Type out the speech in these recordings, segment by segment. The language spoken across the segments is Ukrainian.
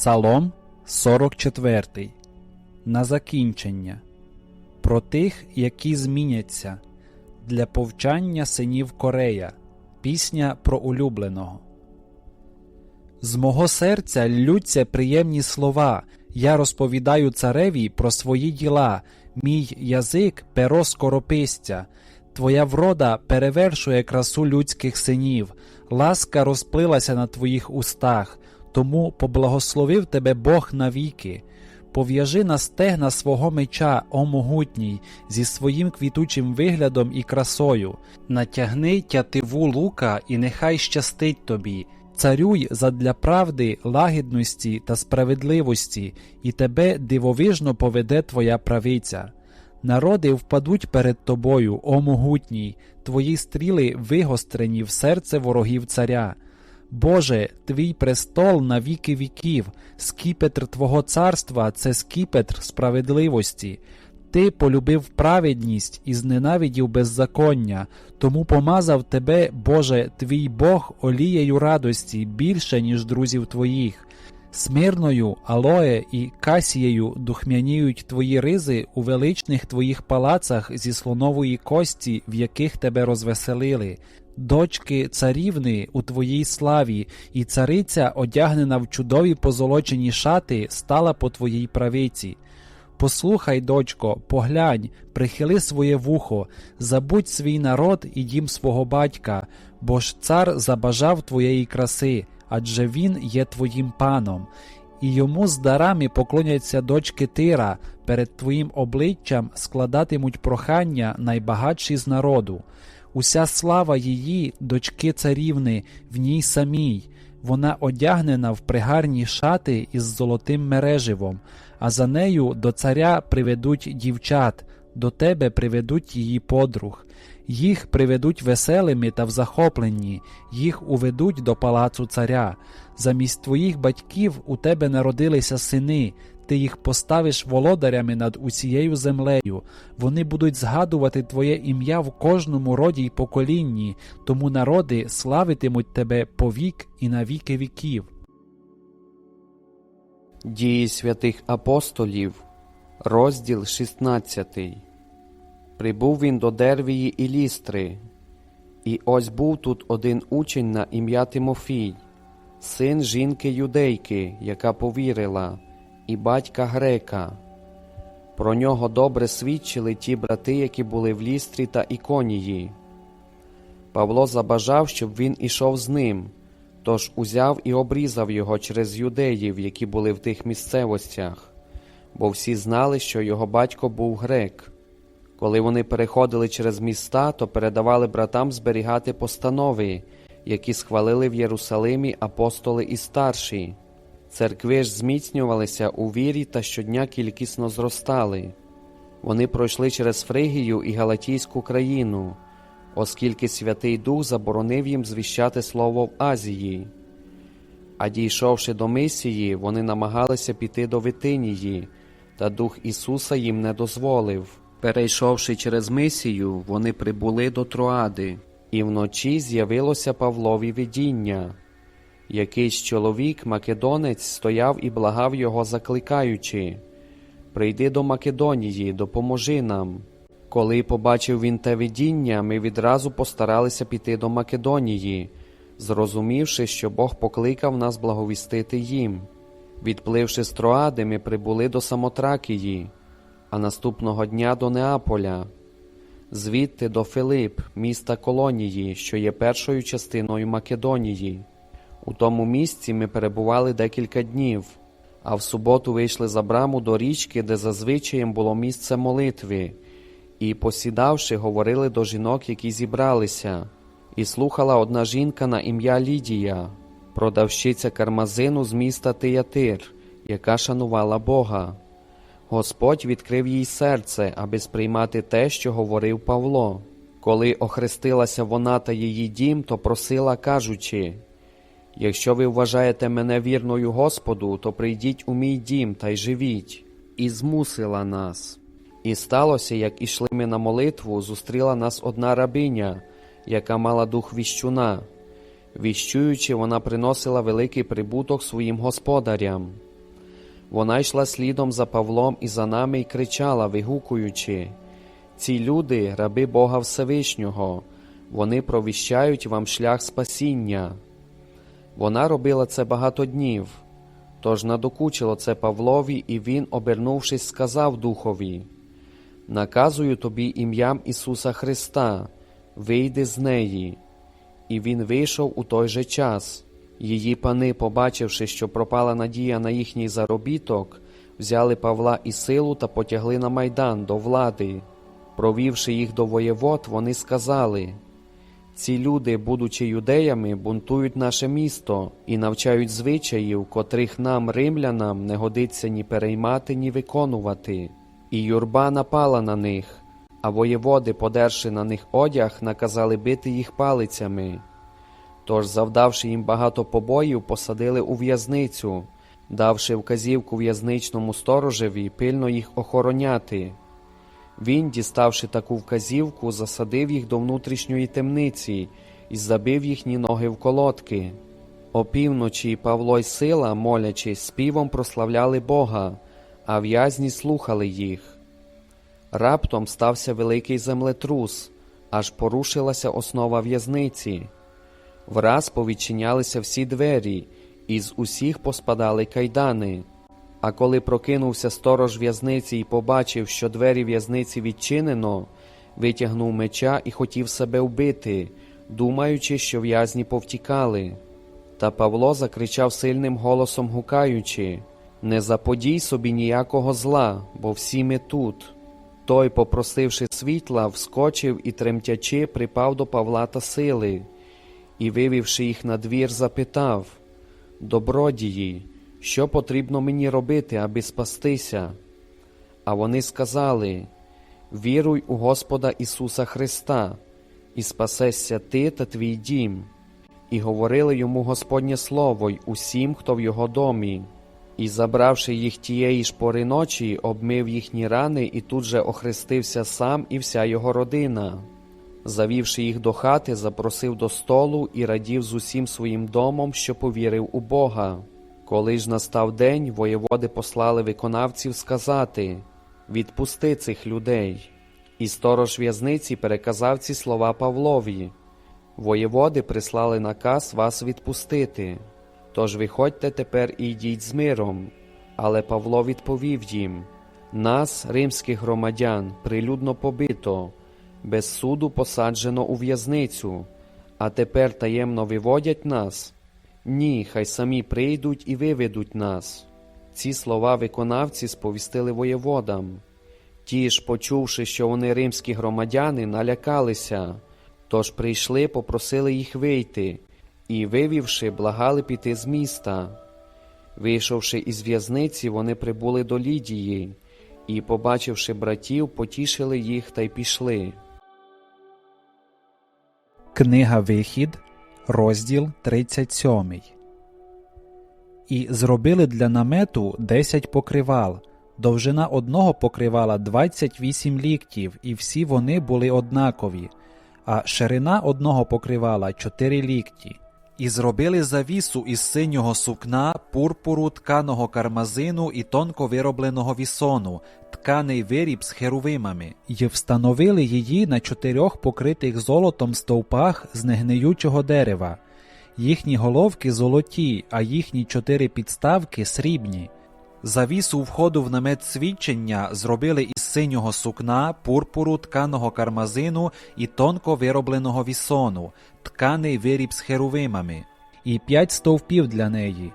Псалом 44. На закінчення. Про тих, які зміняться. Для повчання синів Корея. Пісня про улюбленого. З мого серця ллються приємні слова. Я розповідаю цареві про свої діла. Мій язик перо скоропистя. Твоя врода перевершує красу людських синів. Ласка розплилася на твоїх устах. Тому поблагословив тебе Бог навіки. Пов'яжи на стегна свого меча, о могутній, зі своїм квітучим виглядом і красою, натягни тятиву лука, і нехай щастить тобі. Царюй задля правди, лагідності та справедливості, і тебе дивовижно поведе твоя правиця. Народи впадуть перед тобою, о могутній, твої стріли вигострені в серце ворогів царя. Боже, твій престол на віки віків, скіпетр Твого царства це скіпетр справедливості. Ти полюбив праведність і зненавидів беззаконня, тому помазав тебе, Боже, твій Бог олією радості більше, ніж друзів твоїх. Смирною, алоє і касією духмяніють твої ризи у величних твоїх палацах зі слонової кості, в яких тебе розвеселили. Дочки царівни у твоїй славі, і цариця, одягнена в чудові позолочені шати, стала по твоїй правиці. Послухай, дочко, поглянь, прихили своє вухо, забудь свій народ і дім свого батька, бо ж цар забажав твоєї краси, адже він є твоїм паном. І йому з дарами поклоняться дочки Тира, перед твоїм обличчям складатимуть прохання найбагатші з народу. Уся слава її, дочки царівни, в ній самій. Вона одягнена в пригарні шати із золотим мереживом, а за нею до царя приведуть дівчат, до тебе приведуть її подруг. Їх приведуть веселими та в захопленні, їх уведуть до палацу царя. Замість твоїх батьків у тебе народилися сини, ти їх поставиш володарями над усією землею. Вони будуть згадувати твоє ім'я в кожному роді й поколінні, тому народи славитимуть тебе повік і на віки віків. Дії святих апостолів, розділ 16. Прибув він до Дервії і Лістри. І ось був тут один учень на ім'я Тимофій, син жінки юдейки, яка повірила, і батька грека. Про нього добре свідчили ті брати, які були в Лістрі та Іконії. Павло забажав, щоб він ішов з ним, тож узяв і обрізав його через юдеїв, які були в тих місцевостях, бо всі знали, що його батько був грек. Коли вони переходили через міста, то передавали братам зберігати постанови, які схвалили в Єрусалимі апостоли і старші. Церкви ж зміцнювалися у вірі та щодня кількісно зростали. Вони пройшли через Фригію і Галатійську країну, оскільки Святий Дух заборонив їм звіщати слово в Азії. А дійшовши до мисії, вони намагалися піти до Витинії, та Дух Ісуса їм не дозволив. Перейшовши через мисію, вони прибули до Троади, і вночі з'явилося Павлові видіння. Якийсь чоловік, македонець, стояв і благав його, закликаючи Прийди до Македонії, допоможи нам. Коли побачив він те видіння, ми відразу постаралися піти до Македонії, зрозумівши, що Бог покликав нас благовістити їм. Відпливши з Троади, ми прибули до Самотракії, а наступного дня до Неаполя, звідти до Филип, міста Колонії, що є першою частиною Македонії. У тому місці ми перебували декілька днів, а в суботу вийшли за браму до річки, де зазвичаєм було місце молитви, і, посідавши, говорили до жінок, які зібралися, і слухала одна жінка на ім'я Лідія, продавщиця кармазину з міста Тиятир, яка шанувала Бога. Господь відкрив їй серце, аби сприймати те, що говорив Павло. Коли охрестилася вона та її дім, то просила, кажучи Якщо ви вважаєте мене вірною Господу, то прийдіть у мій дім та й живіть, і змусила нас. І сталося, як ішли ми на молитву, зустріла нас одна рабиня, яка мала дух віщуна. Віщуючи, вона приносила великий прибуток своїм господарям. Вона йшла слідом за Павлом і за нами і кричала, вигукуючи: Ці люди, раби Бога Всевишнього, вони провіщають вам шлях спасіння. Вона робила це багато днів. Тож надокучило це Павлові, і він, обернувшись, сказав духові: Наказую тобі ім'ям Ісуса Христа, вийди з неї. І він вийшов у той же час. Її пани, побачивши, що пропала надія на їхній заробіток, взяли Павла і силу та потягли на майдан до влади. Провівши їх до воєвод, вони сказали: ці люди, будучи юдеями, бунтують наше місто і навчають звичаїв, котрих нам, римлянам, не годиться ні переймати, ні виконувати. І юрба напала на них, а воєводи, подерши на них одяг, наказали бити їх палицями. Тож, завдавши їм багато побоїв, посадили у в'язницю, давши вказівку в'язничному сторожеві пильно їх охороняти. Він, діставши таку вказівку, засадив їх до внутрішньої темниці і забив їхні ноги в колодки. Опівночі Павло й сила, молячись, співом прославляли Бога, а в'язні слухали їх. Раптом стався великий землетрус, аж порушилася основа в'язниці. Враз повідчинялися всі двері, і з усіх поспадали кайдани. А коли прокинувся сторож в'язниці і побачив, що двері в'язниці відчинено, витягнув меча і хотів себе вбити, думаючи, що в'язні повтікали. Та Павло закричав сильним голосом гукаючи Не заподій собі ніякого зла, бо всі ми тут. Той, попросивши світла, вскочив і, тремтячи, припав до Павла та сили, і, вивівши їх на двір, запитав Добродії, що потрібно мені робити, аби спастися? А вони сказали Віруй у Господа Ісуса Христа, і спасешся ти та твій дім. І говорили йому Господнє Слово й усім, хто в його домі. І, забравши їх тієї ж пори ночі, обмив їхні рани і тут же охрестився сам і вся його родина. Завівши їх до хати, запросив до столу і радів з усім своїм домом, що повірив у Бога. Коли ж настав день, воєводи послали виконавців сказати Відпусти цих людей. І сторож в'язниці переказав ці слова Павлові. Воєводи прислали наказ вас відпустити. Тож виходьте тепер і йдіть з миром. Але Павло відповів їм Нас, римських громадян, прилюдно побито, без суду посаджено у в'язницю, а тепер таємно виводять нас. Ні, хай самі прийдуть і виведуть нас. Ці слова виконавці сповістили воєводам. Ті ж, почувши, що вони римські громадяни, налякалися, тож прийшли, попросили їх вийти, і, вивівши, благали піти з міста. Вийшовши із в'язниці, вони прибули до Лідії і, побачивши братів, потішили їх та й пішли. Книга Вихід, розділ 37. І зробили для намету 10 покривал. Довжина одного покривала 28 ліктів, і всі вони були однакові, а ширина одного покривала 4 лікті. І зробили завісу із синього сукна, пурпуру, тканого кармазину і тонко виробленого вісону, тканий виріб з херувимами, і встановили її на чотирьох покритих золотом стовпах з негниючого дерева. Їхні головки золоті, а їхні чотири підставки срібні. Завісу входу в намет свідчення зробили із синього сукна, пурпуру, тканого кармазину і тонко виробленого вісону, тканий виріб з херувимами, і п'ять стовпів для неї,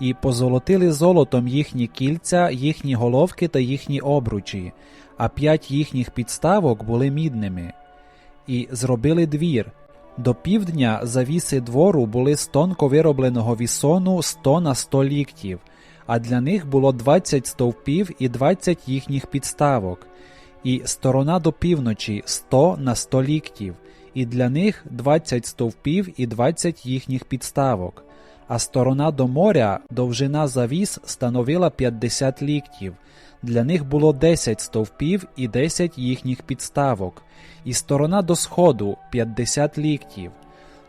і позолотили золотом їхні кільця, їхні головки та їхні обручі, а п'ять їхніх підставок були мідними. І зробили двір. До півдня завіси двору були з тонко виробленого вісону 100 на 100 ліктів, а для них було 20 стовпів і 20 їхніх підставок, і сторона до півночі 100 на 100 ліктів, і для них 20 стовпів і 20 їхніх підставок. А сторона до моря, довжина завіс становила 50 ліктів. Для них було 10 стовпів і 10 їхніх підставок, і сторона до сходу 50 ліктів.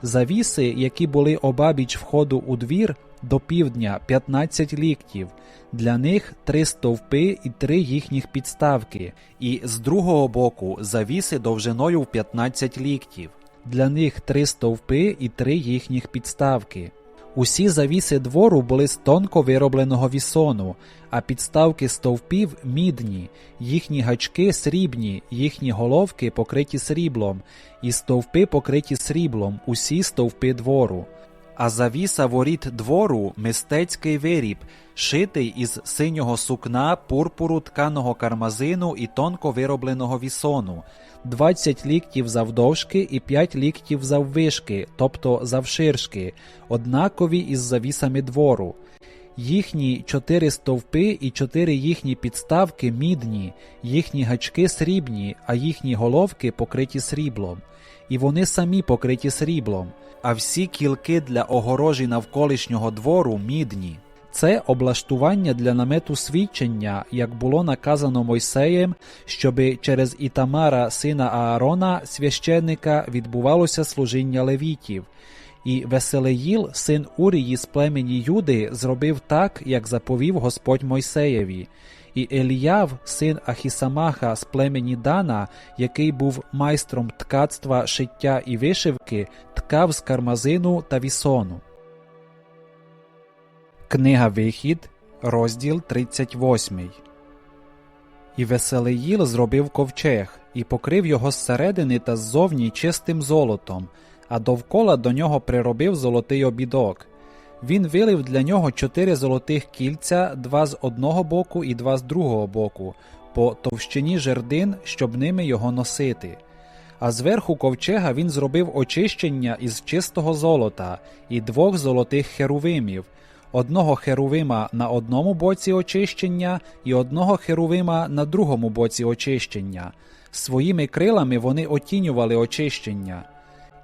Завіси, які були обабіч входу у двір, до півдня 15 ліктів, для них три стовпи і три їхніх підставки, і з другого боку завіси довжиною в 15 ліктів, для них три стовпи і три їхніх підставки. Усі завіси двору були з тонко виробленого вісону, а підставки стовпів мідні, їхні гачки срібні, їхні головки покриті сріблом, і стовпи покриті сріблом, усі стовпи двору. А завіса воріт двору мистецький виріб, шитий із синього сукна, пурпуру, тканого кармазину і тонко виробленого вісону, 20 ліктів завдовжки і 5 ліктів заввишки, тобто завширшки, однакові із завісами двору. Їхні чотири стовпи і чотири їхні підставки мідні, їхні гачки срібні, а їхні головки покриті сріблом. І вони самі покриті сріблом, а всі кілки для огорожі навколишнього двору мідні. Це облаштування для намету свідчення, як було наказано Мойсеєм, щоби через Ітамара, сина Аарона, священника, відбувалося служіння левітів. І Веселеїл, син Урії з племені Юди, зробив так, як заповів Господь Мойсеєві. І Еліяв, син Ахісамаха з племені Дана, який був майстром ткацтва, шиття і вишивки, ткав з кармазину та вісону. Книга Вихід, розділ 38. І Веселеїл зробив ковчег, і покрив його зсередини та ззовні чистим золотом, а довкола до нього приробив золотий обідок. Він вилив для нього чотири золотих кільця, два з одного боку і два з другого боку, по товщині жердин, щоб ними його носити. А зверху ковчега він зробив очищення із чистого золота і двох золотих херувимів, одного херувима на одному боці очищення і одного херувима на другому боці очищення. Своїми крилами вони отінювали очищення.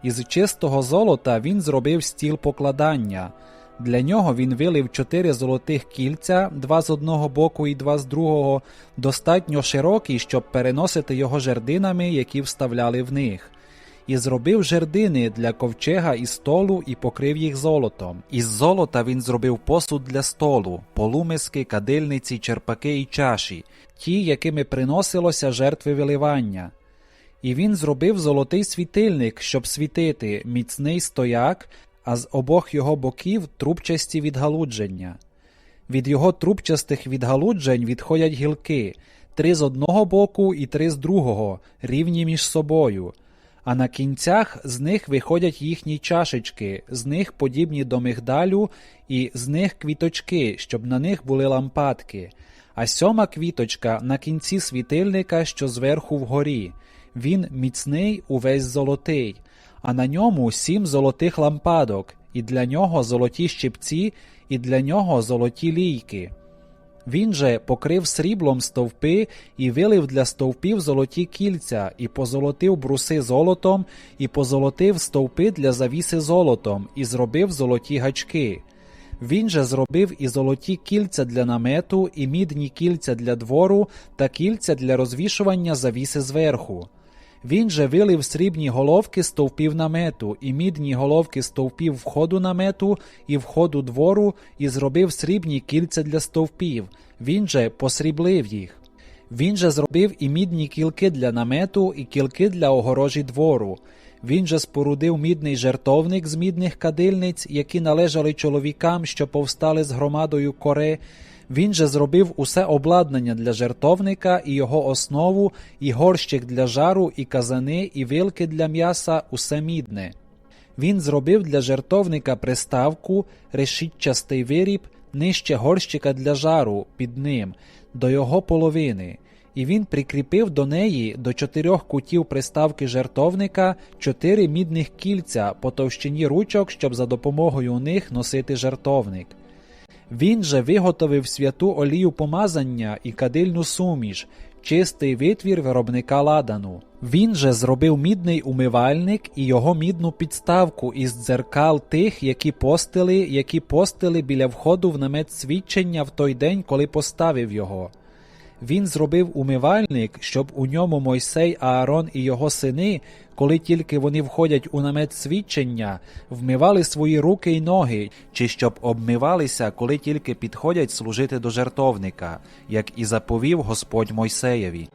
Із чистого золота він зробив стіл покладання. Для нього він вилив чотири золотих кільця, два з одного боку і два з другого, достатньо широкий, щоб переносити його жердинами, які вставляли в них. І зробив жердини для ковчега і столу і покрив їх золотом. Із золота він зробив посуд для столу, полумиски, кадильниці, черпаки і чаші, ті, якими приносилося жертви виливання. І він зробив золотий світильник, щоб світити, міцний стояк, а з обох його боків трубчасті відгалудження. Від його трубчастих відгалуджень відходять гілки, три з одного боку і три з другого, рівні між собою. А на кінцях з них виходять їхні чашечки, з них подібні до мигдалю, і з них квіточки, щоб на них були лампадки. А сьома квіточка на кінці світильника, що зверху вгорі. Він міцний, увесь золотий, а на ньому сім золотих лампадок, і для нього золоті щипці, і для нього золоті лійки. Він же покрив сріблом стовпи і вилив для стовпів золоті кільця, і позолотив бруси золотом, і позолотив стовпи для завіси золотом, і зробив золоті гачки. Він же зробив і золоті кільця для намету, і мідні кільця для двору, та кільця для розвішування завіси зверху. Він же вилив срібні головки стовпів намету, і мідні головки стовпів входу намету і входу двору, і зробив срібні кільця для стовпів. Він же посріблив їх. Він же зробив і мідні кілки для намету, і кілки для огорожі двору. Він же спорудив мідний жертовник з мідних кадильниць, які належали чоловікам, що повстали з громадою коре. Він же зробив усе обладнання для жертовника і його основу, і горщик для жару, і казани, і вилки для м'яса, усе мідне. Він зробив для жертовника приставку, решітчастий виріб, нижче горщика для жару під ним, до його половини, і він прикріпив до неї до чотирьох кутів приставки жертовника чотири мідних кільця по товщині ручок, щоб за допомогою них носити жертовник. Він же виготовив святу олію помазання і кадильну суміш, чистий витвір виробника ладану. Він же зробив мідний умивальник і його мідну підставку із дзеркал тих, які постили, які постили біля входу в намет свідчення в той день, коли поставив його. Він зробив умивальник, щоб у ньому Мойсей, Аарон і його сини, коли тільки вони входять у намет свідчення, вмивали свої руки й ноги, чи щоб обмивалися, коли тільки підходять служити до жертовника, як і заповів Господь Мойсеєві.